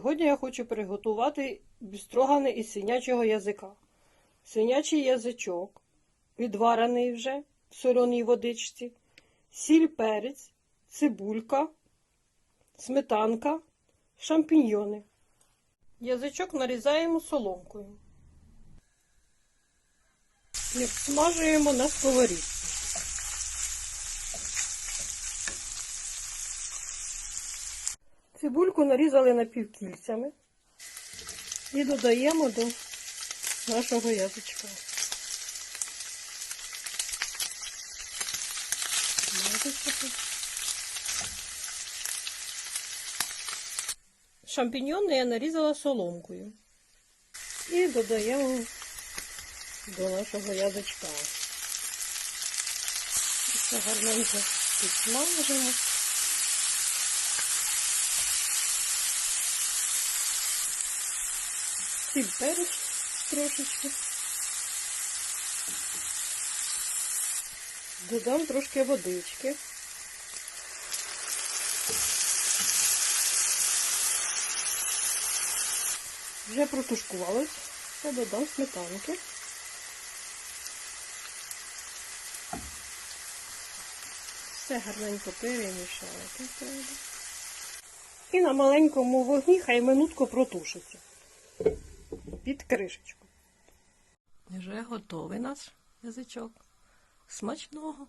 Сьогодні я хочу приготувати бістрогани із свинячого язика. Свинячий язичок, відварений вже в соленій водичці, сіль, перець, цибулька, сметанка, шампіньйони. Язичок нарізаємо соломкою. І смажуємо на сковорідці. Цибульку нарізали напівкільцями і додаємо до нашого язичка. Мазочку. Шампіньйони я нарізала соломкою. І додаємо до нашого язичка. Все гарненько підсмажимо. Сіль перець трошечки. Додам трошки водички. Вже протушкувалось. Я додам сметанки. Все гарненько перемішати. І на маленькому вогні хай минутку протушиться під кришечку. Вже готовий наш язичок. Смачного!